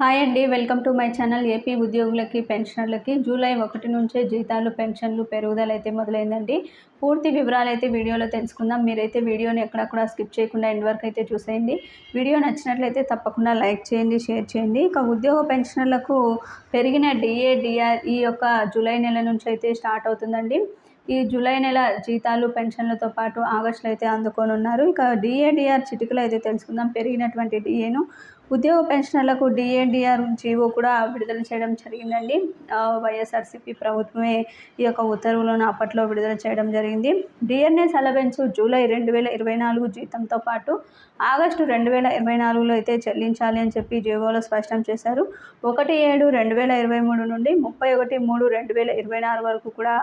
Hi అండి welcome to my channel. AP ఉద్యోగులకి పెన్షనర్లకి జూలై ఒకటి నుంచే జీతాలు పెన్షన్లు పెరుగుదల అయితే మొదలైందండి. పూర్తి వివరాలు అయితే వీడియోలో తెలుసుకుందాం. మీరైతే వీడియోని ఎక్కడక్కడ స్కిప్ చేయకుండా ఎండ్ వరకు అయితే చూసేయండి. వీడియో నచ్చినట్లయితే తప్పకుండా లైక్ చేయండి షేర్ చేయండి. ఇక ఉద్యోగ పెన్షనర్లకు పెరిగిన డిఏ డిఆర్ ఈ యొక్క జూలై నెల నుంచి అయితే స్టార్ట్ అవుతుందండి. ఈ జూలై నెల జీతాలు పెన్షన్లతో పాటు ఆగస్టులో అయితే అందుకొని ఉన్నారు ఇక డిఏడిఆర్ చిటికలు అయితే తెలుసుకుందాం. పెరిగినటువంటి డిఏను ఉద్యోగ పెన్షనర్లకు డిఏడిఆర్ జీవో కూడా విడుదల చేయడం జరిగిందండి. వైఎస్ఆర్సీపీ ప్రభుత్వమే ఈ యొక్క ఉత్తర్వులను అప్పట్లో విడుదల చేయడం జరిగింది. డిఎన్ఎస్ అలవెన్స్ జూలై రెండు వేల ఇరవై నాలుగు జీతంతో పాటు ఆగస్టు రెండు వేల ఇరవై నాలుగులో అయితే చెల్లించాలి అని చెప్పి జీవోలో స్పష్టం చేశారు. ఒకటి ఏడు రెండు వేల ఇరవై మూడు నుండి ముప్పై ఒకటి మూడు రెండు వేల ఇరవై నాలుగు వరకు కూడా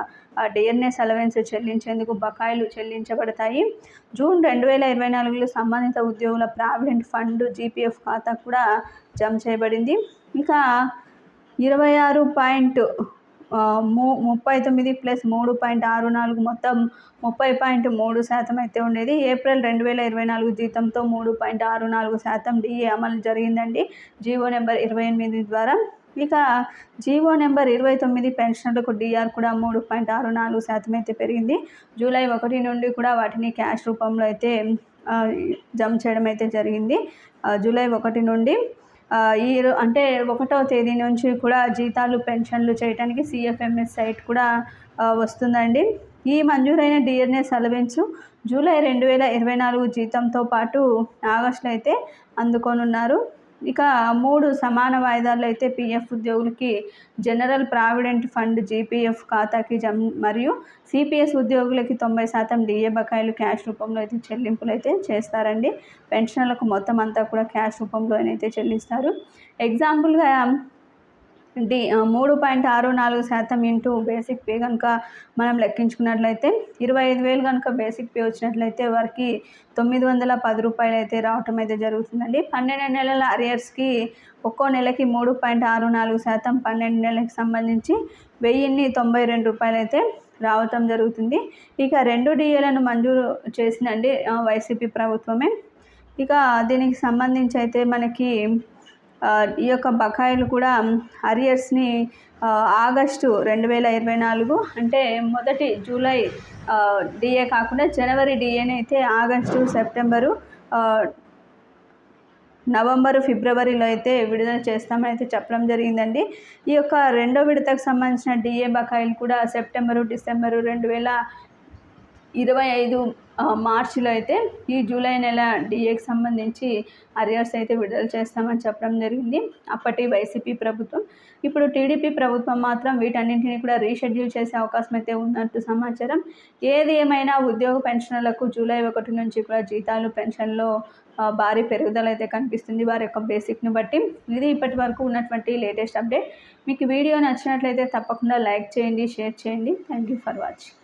డిఎన్ఎస్ అలవెన్స్ చెల్లించేందుకు బకాయిలు చెల్లించబడతాయి. జూన్ రెండు వేల ఇరవై నాలుగులో సంబంధిత ఉద్యోగుల ప్రావిడెంట్ ఫండ్ జీపీఎఫ్ ఖాతా కూడా జమ చేయబడింది. ఇంకా ఇరవై ఆరు పాయింట్ ము ముప్పై తొమ్మిది ప్లస్ మూడు పాయింట్ ఆరు నాలుగు మొత్తం ముప్పై పాయింట్ మూడు శాతం అయితే ఉండేది. ఏప్రిల్ రెండు వేల ఇరవై నాలుగు జీతంతో మూడు పాయింట్ ఆరు నాలుగు శాతం డిఏ అమలు జరిగిందండి. జీవో నెంబర్ ఇరవై ఎనిమిది ద్వారా. ఇక జీవో నెంబర్ ఇరవై తొమ్మిది పెన్షన్లకు డిఆర్ కూడా మూడు పాయింట్ ఆరు నాలుగు శాతం అయితే పెరిగింది. జూలై ఒకటి నుండి కూడా వాటిని క్యాష్ రూపంలో అయితే జమ చేయడం అయితే జరిగింది. జూలై ఒకటి నుండి ఈ అంటే ఒకటో తేదీ నుంచి కూడా జీతాలు పెన్షన్లు చేయడానికి సిఎఫ్ఎంఎస్ సైట్ కూడా వస్తుందండి. ఈ మంజూరైన డిఎన్ఎస్ అలవెన్స్ జూలై రెండు వేల ఇరవై నాలుగు జీతంతో పాటు ఆగస్టులో అయితే అందుకోనున్నారు. ఇక మూడు సమాన వాయిదాల్లో అయితే పీఎఫ్ ఉద్యోగులకి జనరల్ ప్రావిడెంట్ ఫండ్ జీపీఎఫ్ ఖాతాకి జమ్ మరియు సిపిఎస్ ఉద్యోగులకి తొంభై శాతం డిఏ బకాయిలు క్యాష్ రూపంలో అయితే చెల్లింపులు అయితే చేస్తారండి. పెన్షన్లకు మొత్తం అంతా కూడా క్యాష్ రూపంలోనైతే చెల్లిస్తారు. ఎగ్జాంపుల్గా డి మూడు పాయింట్ ఆరు నాలుగు శాతం ఇంటూ బేసిక్ పే కనుక మనం లెక్కించుకున్నట్లయితే ఇరవై ఐదు వేలు కనుక బేసిక్ పే వచ్చినట్లయితే వారికి తొమ్మిది వందల పది రూపాయలు అయితే రావటం అయితే జరుగుతుందండి. పన్నెండు నెలల అరియర్స్కి ఒక్కో నెలకి మూడు పాయింట్ ఆరు నాలుగు శాతం పన్నెండు నెలలకు సంబంధించి వెయ్యిన్ని తొంభై రెండు రూపాయలు అయితే రావటం జరుగుతుంది. ఇక రెండు డిఏలను మంజూరు చేసిందండి వైసీపీ ప్రభుత్వమే. ఇక దీనికి సంబంధించి అయితే మనకి ఈ యొక్క బకాయిలు కూడా అరియర్స్ని ఆగస్టు రెండు వేల ఇరవై నాలుగు అంటే మొదటి జూలై డిఏ కాకుండా జనవరి డిఏనైతే అయితే ఆగస్టు సెప్టెంబరు నవంబరు ఫిబ్రవరిలో అయితే విడుదల చేస్తామని అయితే చెప్పడం జరిగిందండి. ఈ యొక్క రెండో విడతకు సంబంధించిన డిఏ బకాయిలు కూడా సెప్టెంబరు డిసెంబరు రెండు వేల ఇరవై ఐదు మార్చిలో అయితే ఈ జూలై నెల డిఏకి సంబంధించి అరియర్స్ అయితే విడుదల చేస్తామని చెప్పడం జరిగింది. అప్పటి వైసీపీ ప్రభుత్వం. ఇప్పుడు టీడీపీ ప్రభుత్వం మాత్రం వీటన్నింటినీ కూడా రీషెడ్యూల్ చేసే అవకాశం అయితే ఉన్నట్టు సమాచారం. ఏది ఏమైనా ఉద్యోగ పెన్షన్లకు జూలై ఒకటి నుంచి కూడా జీతాలు పెన్షన్లో భారీ పెరుగుదల అయితే కనిపిస్తుంది వారి యొక్క బేసిక్ని బట్టి. ఇది ఇప్పటి వరకు ఉన్నటువంటి లేటెస్ట్ అప్డేట్. మీకు వీడియో నచ్చినట్లయితే తప్పకుండా లైక్ చేయండి షేర్ చేయండి. Thank you for watching.